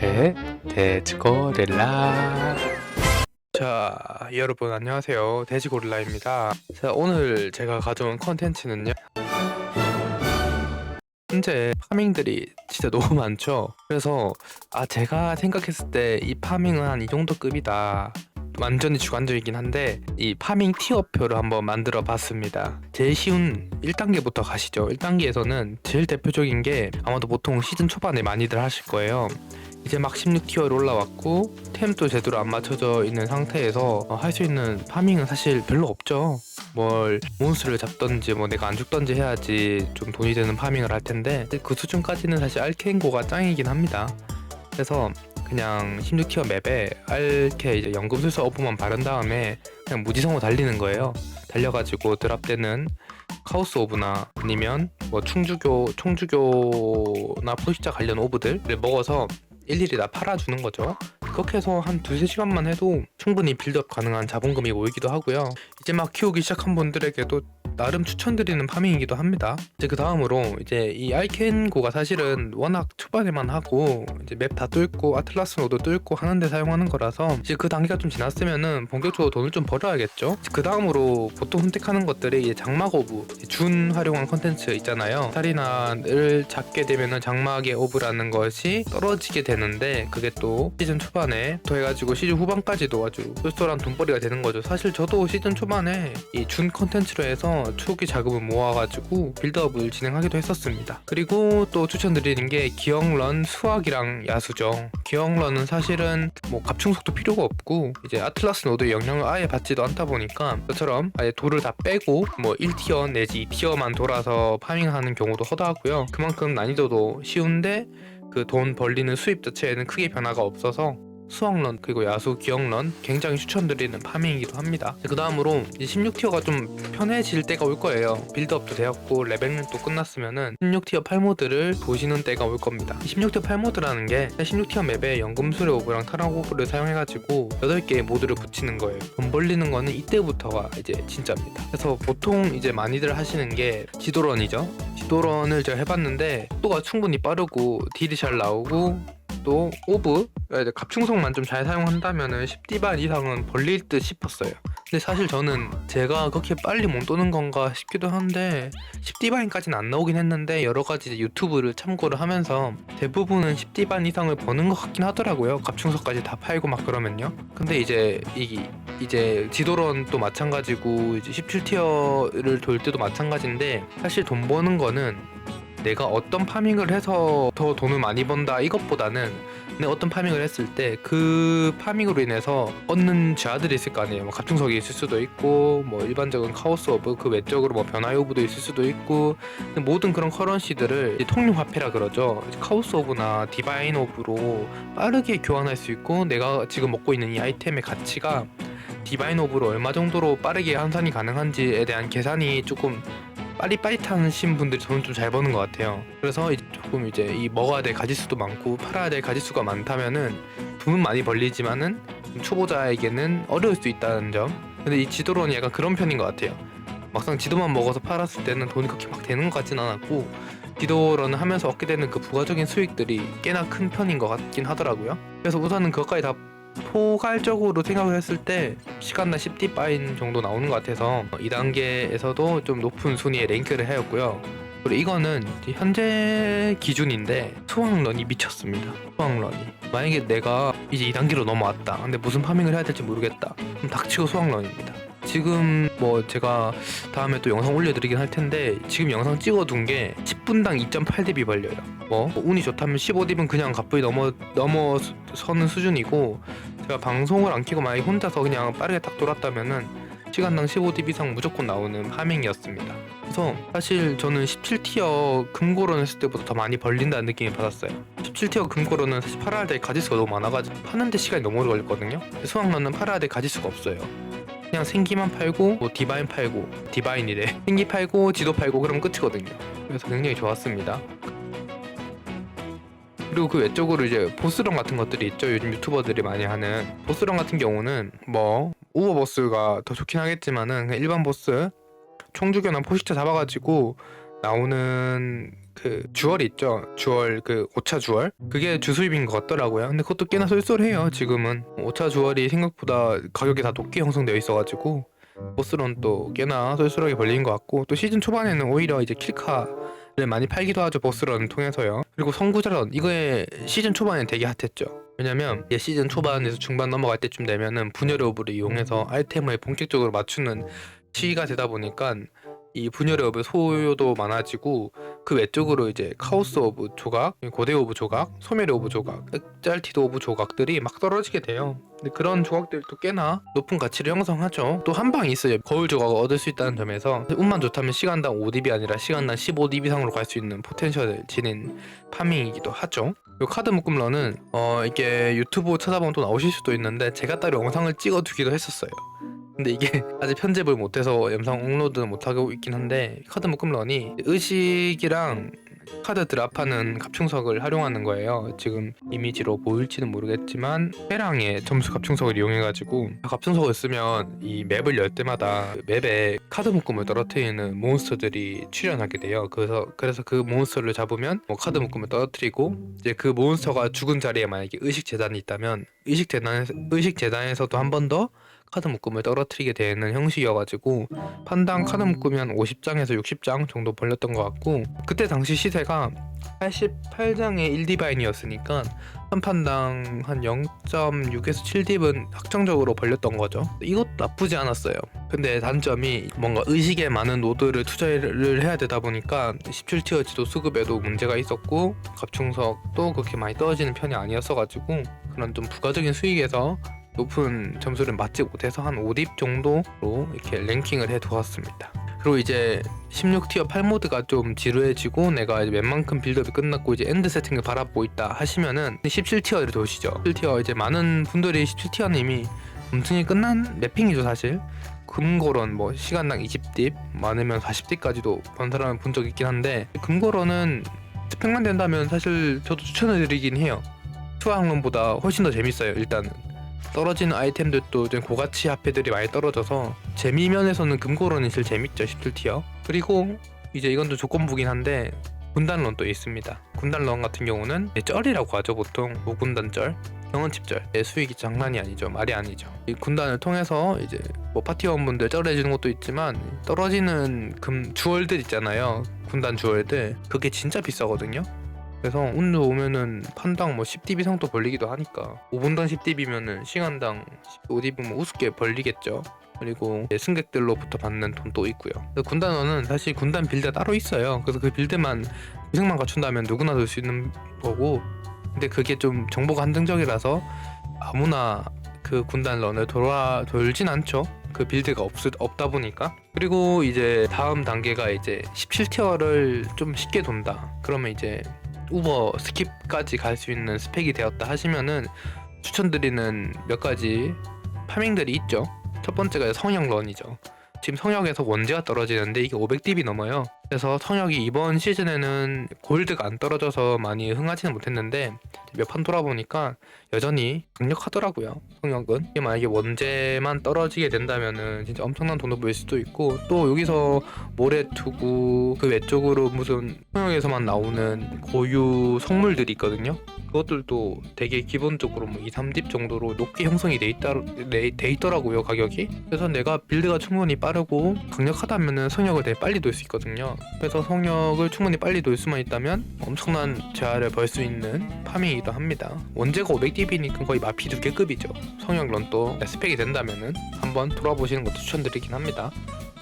대 돼지고릴라 자 여러분 안녕하세요 돼지고릴라입니다 자 오늘 제가 가져온 컨텐츠는요 현재 파밍들이 진짜 너무 많죠 그래서 아 제가 생각했을 때 이 파밍은 한 이 정도 급이다 완전히 주관적이긴 한데 이 파밍 티어표를 한번 만들어 봤습니다. 제일 쉬운 1단계부터 가시죠. 1단계에서는 제일 대표적인 게 아마도 보통 시즌 초반에 많이들 하실 거예요. 이제 막 16티어로 올라왔고 템도 제대로 안 맞춰져 있는 상태에서 할 수 있는 파밍은 사실 별로 없죠. 뭘 몬스터를 잡던지 뭐 내가 안 죽던지 해야지 좀 돈이 되는 파밍을 할 텐데 그 수준까지는 사실 알케인고가 짱이긴 합니다. 그래서 그냥 16티어 맵에 알케 이제 연금술사 어부만 바른 다음에 그냥 무지성으로 달리는 거예요. 달려가지고 드랍 때는 카오스 오브나 아니면 뭐 충주교, 총주교나 포식자 관련 오브들을 먹어서 일일이 다 팔아주는 거죠. 그렇게 해서 한 두세 시간만 해도 충분히 빌드업 가능한 자본금이 모이기도 하고요. 이제 막 키우기 시작한 분들에게도 나름 추천드리는 파밍이기도 합니다. 이제 그 다음으로 이제 이 알켄고가 사실은 워낙 초반에만 하고 이제 맵 다 뚫고 아틀라스 노드 뚫고 하는데 사용하는 거라서 이제 그 단계가 좀 지났으면은 본격적으로 돈을 좀 벌어야겠죠. 그 다음으로 보통 선택하는 것들이 이제 장막 오브 준 활용한 컨텐츠 있잖아요. 사리나를 잡게 되면은 장막의 오브라는 것이 떨어지게 되는데 그게 또 시즌 초반에 더 해가지고 시즌 후반까지도 아주 쏠쏠한 돈벌이가 되는 거죠. 사실 저도 시즌 초반에 이 준 컨텐츠로 해서 초기 자금을 모아가지고 빌드업을 진행하기도 했었습니다. 그리고 또 추천드리는 게 기영런 수학이랑 야수죠. 기영런은 사실은 뭐 갑충속도 필요가 없고 이제 아틀라스 노드의 영향을 아예 받지도 않다 보니까 저처럼 아예 돌을 다 빼고 뭐 1티어 내지 2티어만 돌아서 파밍하는 경우도 허다하고요. 그만큼 난이도도 쉬운데 그 돈 벌리는 수입 자체에는 크게 변화가 없어서 수학런 그리고 야수 기억런 굉장히 추천드리는 파밍이기도 합니다. 그 다음으로 16티어가 좀 편해질 때가 올 거예요. 빌드업도 되었고 레벨도 끝났으면은 16티어 8모드를 보시는 때가 올 겁니다. 16티어 8모드라는 게 16티어 맵에 연금술의 오브랑 오브를 사용해가지고 8개의 모드를 붙이는 거예요. 돈 벌리는 거는 이때부터가 이제 진짜입니다. 그래서 보통 이제 많이들 하시는 게 지도런이죠. 지도런을 제가 해봤는데 속도가 충분히 빠르고 딜이 잘 나오고 또 오브 이제 갑충성만 좀 잘 사용한다면은 10디반 이상은 벌릴 듯 싶었어요. 근데 사실 저는 제가 그렇게 빨리 못 도는 건가 싶기도 한데 10디반까지는 안 나오긴 했는데 여러 가지 유튜브를 참고를 하면서 대부분은 10디반 이상을 버는 것 같긴 하더라고요. 갑충석까지 다 팔고 막 그러면요. 근데 이제 이 이제 지도론 또 마찬가지고 이제 17티어를 돌 때도 마찬가지인데 사실 돈 버는 거는 내가 어떤 파밍을 해서 더 돈을 많이 번다 이것보다는 내가 어떤 파밍을 했을 때 그 파밍으로 인해서 얻는 자들이 있을 거 아니에요. 뭐 갑충석이 있을 수도 있고 뭐 일반적인 카오스 오브 그 외적으로 뭐 변화의 오브도 있을 수도 있고 모든 그런 커런시들을 통용 화폐라 그러죠. 카오스 오브나 디바인 오브로 빠르게 교환할 수 있고 내가 지금 먹고 있는 이 아이템의 가치가 디바인 오브로 얼마 정도로 빠르게 환산이 가능한지에 대한 계산이 조금 빠릿빠릿하신 분들이 저는 좀잘 버는 것 같아요. 그래서 조금 이제 이 먹어야 될 가지수도 많고 팔아야 될 가지수가 많다면은 돈은 많이 벌리지만은 좀 초보자에게는 어려울 수 있다는 점. 근데 이 지도론이 약간 그런 편인 것 같아요. 막상 지도만 먹어서 팔았을 때는 돈이 그렇게 막 되는 것 같진 않았고 지도런을 하면서 얻게 되는 그 부가적인 수익들이 꽤나 큰 편인 것 같긴 하더라고요. 그래서 우선은 그것까지 다 포괄적으로 생각을 했을 때 시간당 10D 파인 정도 나오는 것 같아서 2단계에서도 좀 높은 순위에 랭크를 하였고요. 그리고 이거는 현재 기준인데 수학런이 미쳤습니다. 수학런이 만약에 내가 이제 2단계로 넘어왔다. 근데 무슨 파밍을 해야 될지 모르겠다. 그럼 닥치고 수학런입니다. 지금 뭐 제가 다음에 또 영상 올려드리긴 할 텐데 지금 영상 찍어둔 게 10분당 2.8dB 벌려요. 뭐 운이 좋다면 15dB는 그냥 가뿐히 넘어 넘어서는 수준이고 제가 방송을 안 키고 만약에 혼자서 그냥 빠르게 딱 돌았다면은 시간당 15dB 이상 무조건 나오는 파밍이었습니다. 그래서 사실 저는 17티어 금고론 했을 때보다 더 많이 벌린다는 느낌을 받았어요. 17티어 금고론은 사실 팔아야 될 가지수가 너무 많아가지고 파는데 시간이 너무 오래 걸렸거든요. 수학런은 팔아야 될 가지수가 없어요. 그냥 생기만 팔고 뭐 디바인 팔고 디바인이래 생기 팔고 지도 팔고 그러면 끝이거든요. 그래서 굉장히 좋았습니다. 그리고 그 외적으로 이제 보스런 같은 것들이 있죠. 요즘 유튜버들이 많이 하는 보스런 같은 경우는 뭐 우버 보스가 더 좋긴 하겠지만은 일반 보스 총주교나 포식자 잡아가지고 나오는 그 주얼 있죠? 주얼 그 오차 주얼? 그게 주수입인 것 같더라고요. 근데 그것도 꽤나 쏠쏠해요 지금은. 오차 주얼이 생각보다 가격이 다 높게 형성되어 있어가지고 보스론 또 꽤나 쏠쏠하게 벌린 것 같고 또 시즌 초반에는 오히려 이제 킬카 를 많이 팔기도 하죠 보스런 통해서요. 그리고 성구자런 이거에 시즌 초반에 되게 핫했죠. 왜냐면 이게 시즌 초반에서 중반 넘어갈 때쯤 되면은 분열의 오브를 이용해서 아이템을 본격적으로 맞추는 시기가 되다 보니까 이 분열의 오브 소요도 많아지고 그 외쪽으로 이제 카오스 오브 조각, 고대 오브 조각, 소멸의 오브 조각, 짤티드 오브 조각들이 막 떨어지게 돼요. 근데 그런 조각들도 꽤나 높은 가치를 형성하죠. 또 한 방이 있어요. 거울 조각을 얻을 수 있다는 점에서 운만 좋다면 시간당 5딥이 아니라 시간당 15딥 이상으로 갈 수 있는 포텐셜을 지닌 파밍이기도 하죠. 이 카드 묶음러는 어 이게 유튜브 찾아보면 또 나오실 수도 있는데 제가 따로 영상을 찍어두기도 했었어요. 근데 이게 아직 편집을 못해서 영상 업로드는 못하고 있긴 한데 카드 묶음런이 의식이랑 카드 드랍하는 갑충석을 활용하는 거예요. 지금 이미지로 보일지는 모르겠지만 회랑의 점수 갑충석을 이용해가지고 갑충석을 쓰면 이 맵을 열 때마다 맵에 카드 묶음을 떨어뜨리는 몬스터들이 출현하게 돼요. 그래서 그래서 그 몬스터를 잡으면 뭐 카드 묶음을 떨어뜨리고 이제 그 몬스터가 죽은 자리에 만약에 의식 재단이 있다면 의식 재단에서 의식 재단에서도 한 번 더 카드 묶음을 떨어뜨리게 되는 형식이어가지고 판당 카드 묶음이 한 50장에서 60장 정도 벌렸던 것 같고 그때 당시 시세가 88장에 1디바인이었으니까 한 판당 한 0.6에서 7딥은 확정적으로 벌렸던 거죠. 이것도 나쁘지 않았어요. 근데 단점이 뭔가 의식에 많은 노드를 투자를 해야 되다 보니까 17티어 지도 수급에도 문제가 있었고 갑충석도 그렇게 많이 떨어지는 편이 아니었어가지고 그런 좀 부가적인 수익에서 높은 점수를 맞지 못해서 한 5딥 정도로 이렇게 랭킹을 해 두었습니다. 그리고 이제 16티어 8모드가 좀 지루해지고 내가 이제 웬만큼 빌드업이 끝났고 이제 엔드 세팅을 바라보고 있다 하시면은 17티어를 도시죠. 17티어 이제 많은 분들이 17티어는 이미 엄청이 끝난 맵핑이죠 사실. 금고런 뭐 시간당 20딥 많으면 40딥까지도 본 사람을 본 적 있긴 한데 금고런은 스펙만 된다면 사실 저도 추천을 드리긴 해요. 투항론보다 훨씬 더 재밌어요 일단은. 떨어지는 아이템들도 좀 고가치 화폐들이 많이 떨어져서 재미면에서는 금고론이 제일 재밌죠 17티어. 그리고 이제 이건 좀 조건부긴 한데 군단론 또 있습니다. 군단론 같은 경우는 이제 쩔이라고 하죠 보통. 무군단쩔 경원칩절 수익이 장난이 아니죠 말이 아니죠. 이 군단을 통해서 이제 뭐 파티원분들 쩔해주는 것도 있지만 떨어지는 금 주얼들 있잖아요. 군단 주얼들. 그게 진짜 비싸거든요 그래서 운 좋으면은 판당 뭐 10딥 이상도 벌리기도 하니까 5분당 10딥이면은 시간당 15딥이면 우습게 벌리겠죠. 그리고 승객들로부터 받는 돈도 있고요. 군단원은 사실 군단 빌드가 따로 있어요. 그래서 그 빌드만 기승만 갖춘다면 누구나 들 수 있는 거고 근데 그게 좀 정보가 한정적이라서 아무나 그 군단 런을 돌아 돌진 않죠. 그 빌드가 없, 없다 보니까 그리고 이제 다음 단계가 이제 17티어를 좀 쉽게 돈다 그러면 이제 우버 스킵까지 갈 수 있는 스펙이 되었다 하시면은 추천드리는 몇 가지 파밍들이 있죠. 첫 번째가 성역 런이죠. 지금 성역에서 원제가 떨어지는데 이게 500딥이 넘어요. 그래서 성역이 이번 시즌에는 골드가 안 떨어져서 많이 흥하지는 못했는데 몇 판 돌아보니까 여전히 강력하더라고요. 성역은 이게 만약에 원제만 떨어지게 된다면은 진짜 엄청난 돈을 벌 수도 있고 또 여기서 모래 투구 그 외쪽으로 무슨 성역에서만 나오는 고유 성물들이 있거든요. 그것들도 되게 기본적으로 뭐 2, 3딥 정도로 높게 형성이 돼, 있다, 돼, 돼 있더라고요 가격이. 그래서 내가 빌드가 충분히 빠르고 강력하다면은 성역을 되게 빨리 돌 수 있거든요. 그래서 성역을 충분히 빨리 돌 수만 있다면 엄청난 재화를 벌 수 있는 파밍이기도 합니다. 원제가 500딥이니까 거의 마피 두 개급이죠. 성역런도 스펙이 된다면은 한번 돌아보시는 것도 추천드리긴 합니다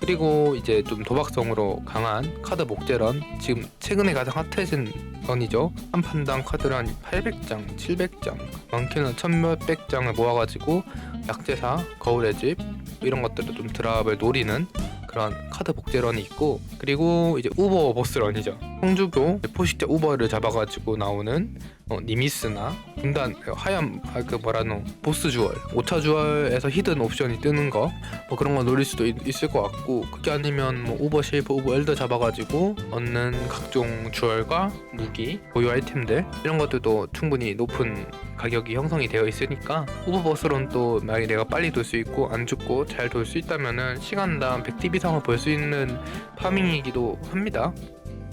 그리고 이제 좀 도박성으로 강한 카드 목재런 지금 최근에 가장 핫해진 런이죠. 한 판당 카드를 한 800장, 700장 많게는 1000몇백 장을 모아가지고 약제사, 거울의 집 이런 것들을 좀 드랍을 노리는 그런 카드 복제런이 있고 그리고 이제 우버 보스런이죠. 성주교 포식자 우버를 잡아가지고 나오는 어, 니미스나 군단 하얀 아, 그 뭐라노 보스 주얼. 5차 주얼에서 히든 옵션이 뜨는 거. 뭐 그런 거 노릴 수도 있, 을것 같고 그게 아니면 뭐 우버 쉐이프 우버 엘더 잡아가지고 얻는 각종 주얼과 무기 고유 아이템들. 이런 것들도 충분히 높은 가격이 형성이 되어 있으니까 우버 버스론 또 만약에 내가 빨리 돌 수 있고 안 죽고 잘 돌 수 있다면은 시간당 100딥 이상을 벌 수 있는 파밍이기도 합니다.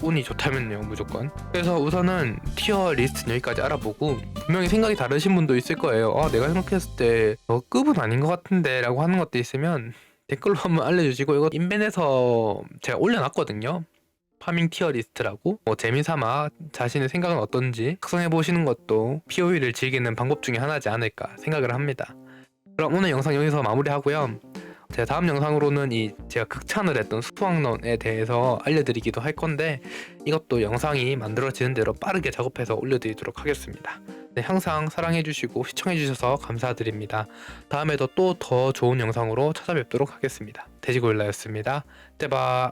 운이 좋다면요 무조건. 그래서 우선은 티어 리스트는 여기까지 알아보고 분명히 생각이 다르신 분도 있을 거예요. 아 내가 생각했을 때 어, 급은 아닌 것 같은데 라고 하는 것도 있으면 댓글로 한번 알려주시고 이거 인벤에서 제가 올려놨거든요. 파밍 티어 리스트라고. 뭐 재미삼아 자신의 생각은 어떤지 작성해 보시는 것도 POE를 즐기는 방법 중에 하나지 않을까 생각을 합니다. 그럼 오늘 영상 여기서 마무리하고요 제가 다음 영상으로는 이 제가 극찬을 했던 수학론에 대해서 알려드리기도 할 건데 이것도 영상이 만들어지는 대로 빠르게 작업해서 올려드리도록 하겠습니다. 네, 항상 사랑해주시고 시청해주셔서 감사드립니다. 다음에도 또 더 좋은 영상으로 찾아뵙도록 하겠습니다. 돼지고릴라였습니다. 떼바